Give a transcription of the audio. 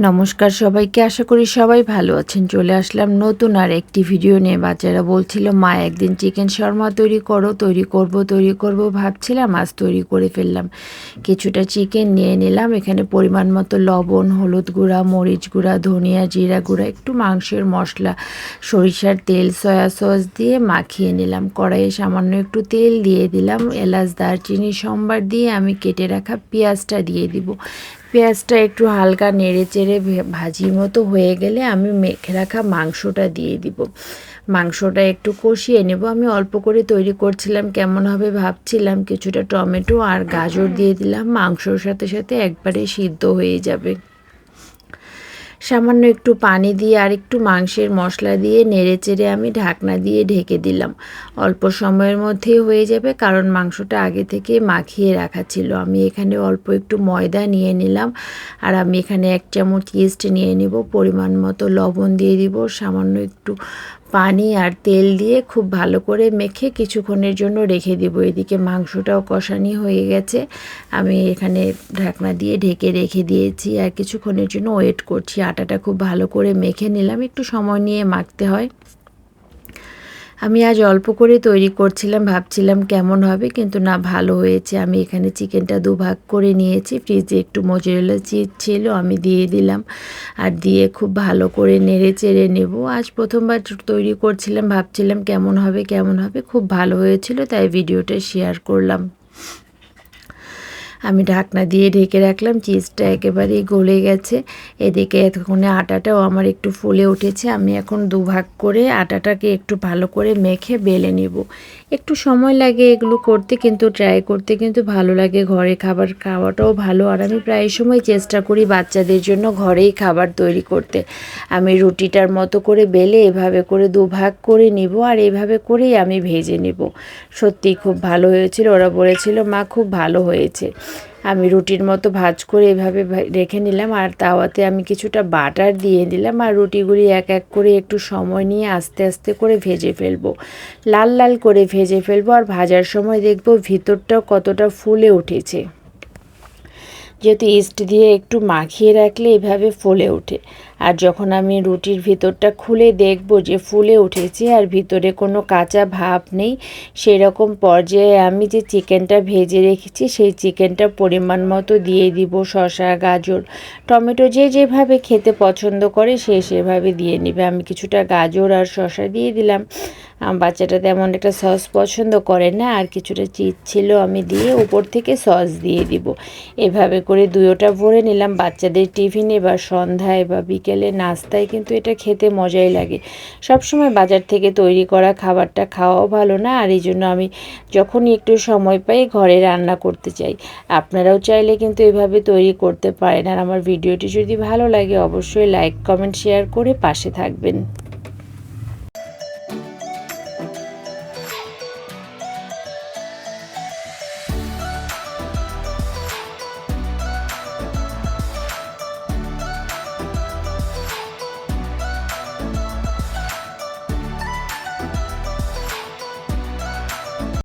নমস্কার সবাইকে, আশা করি সবাই ভালো আছেন। চলে আসলাম নতুন আর একটি ভিডিও নিয়ে। বাচ্চারা বলছিল, মা, একদিন চিকেন শর্মা তৈরি করো, তৈরি করব তৈরি করব। ভাবছিলাম, আজ তৈরি করে ফেললাম। কিছুটা চিকেন নিয়ে নিলাম। এখানে পরিমাণ মতো লবণ, হলুদ গুঁড়া, মরিচ গুঁড়া, ধনিয়া জিরা গুঁড়া, একটু মাংসের মশলা, সরিষার তেল, সয়া সস দিয়ে মাখিয়ে নিলাম। কড়াইয়ে সামান্য একটু তেল দিয়ে দিলাম। এলাচ, দারচিনি, সোমবার দিয়ে আমি কেটে রাখা পেঁয়াজটা দিয়ে দিব। পেঁয়াজটা একটু হালকা নেড়ে চেড়ে ভাজির মতো হয়ে গেলে আমি মেখে রাখা মাংসটা দিয়ে দিব। মাংসটা একটু কষিয়ে নেব। আমি অল্প করে তৈরি করছিলাম, কেমন হবে ভাবছিলাম। কিছুটা টমেটো আর গাজর দিয়ে দিলাম। মাংসর সাথে সাথে একবারে সিদ্ধ হয়ে যাবে। সামান্য একটু পানি দিয়ে আর একটু মাংসের মশলা দিয়ে নেড়ে চেড়ে আমি ঢাকনা দিয়ে ঢেকে দিলাম। অল্প সময়ের মধ্যে হয়ে যাবে কারণ মাংসটা আগে থেকে মাখিয়ে রাখা ছিল। আমি এখানে অল্প একটু ময়দা নিয়ে নিলাম আর আমি এখানে এক চামচ ইস্ট নিয়ে নিব। পরিমাণ মতো লবণ দিয়ে দিব। সামান্য একটু পানি আর তেল দিয়ে খুব ভালো করে মেখে কিছুক্ষণের জন্য রেখে দিব। এদিকে মাংসটাও কষানি হয়ে গেছে। আমি এখানে ঢাকনা দিয়ে ঢেকে রেখে দিয়েছি আর কিছুক্ষণের জন্য ওয়েট করছি। আটাটা খুব ভালো করে মেখে নিলাম। একটু সময় নিয়ে মাখতে হয়। আমি আজ অল্প করে তৈরি করছিলাম, ভাবছিলাম কেমন হবে, কিন্তু না, ভালো হয়েছে। আমি এখানে চিকেনটা দুভাগ করে নিয়েছি, ফ্রিজে একটু মজুরেলা চিজ ছিল, আমি দিয়ে দিলাম। আর দিয়ে খুব ভালো করে নেড়ে চেড়ে নেব। আজ প্রথমবার তৈরি করছিলাম, ভাবছিলাম কেমন হবে কেমন হবে, খুব ভালো হয়েছিল, তাই ভিডিওটা শেয়ার করলাম। আমি ঢাকনা দিয়ে ঢেকে রাখলাম চিজটা একেবারেই গলে গেছে। এদিকে এতক্ষণে আটাটাও আমার একটু ফুলে উঠেছে। আমি এখন দুভাগ করে আটাটাকে একটু ভালো করে মেখে বেলে নেব। একটু সময় লাগে এগুলো করতে, কিন্তু ট্রাই করতে কিন্তু ভালো লাগে। ঘরে খাবার খাওয়াটাও ভালো। আর আমি প্রায় সময় চেষ্টা করি বাচ্চাদের জন্য ঘরেই খাবার তৈরি করতে। আমি রুটিটার মতো করে বেলে এভাবে করে দুভাগ করে নিব আর এভাবে করেই আমি ভেজে নেব। সত্যি খুব ভালো হয়েছিল। ওরা বলেছিল, মা, খুব ভালো হয়েছে। আমি রুটির মতো ভাজ করে এভাবে রেখে নিলাম আর তাওয়াতে আমি কিছুটা বাটার দিয়ে দিলাম আর রুটিগুলি এক এক করে একটু সময় নিয়ে আস্তে আস্তে করে ভেজে ফেলব। লাল লাল করে ভেজে ফেলব আর ভাজার সময় দেখব ভিতরটাও কতটা ফুলে উঠেছে। যেহেতু ইস্ট দিয়ে একটু মাখিয়ে রাখলে এভাবে ফুলে ওঠে। আর যখন আমি রুটির ভিতরটা খুলে দেখব যে ফুলে উঠেছে আর ভিতরে কোনো কাঁচা ভাব নেই সেই রকম পর্যায়ে আমি যে চিকেনটা ভেজে রেখেছি, সেই চিকেনটা পরিমাণ মতো দিয়ে দিব, শসা, গাজর, টমেটো যে যেভাবে খেতে পছন্দ করে সে সেভাবে দিয়ে নেবে। আমি কিছুটা গাজর আর শসা দিয়ে দিলাম। বাচ্চাটা তেমন একটা সস পছন্দ করে না, আর কিছুটা চিজ ছিল আমি দিয়ে উপর থেকে সস দিয়ে দিব। এভাবে করে দুয়োটা ভরে নিলাম, বাচ্চাদের টিফিনে বা সন্ধ্যায় বা বিকেলে নাস্তায় কিন্তু এটা খেতে মজাই লাগে। সবসময় বাজার থেকে তৈরি করা খাবারটা খাওয়াও ভালো না, আর এই জন্য আমি যখনই একটু সময় পাই ঘরে রান্না করতে চাই। আপনারাও চাইলে কিন্তু এভাবে তৈরি করতে পারেন, আর আমার ভিডিওটি যদি ভালো লাগে অবশ্যই লাইক, কমেন্ট, শেয়ার করে পাশে থাকবেন।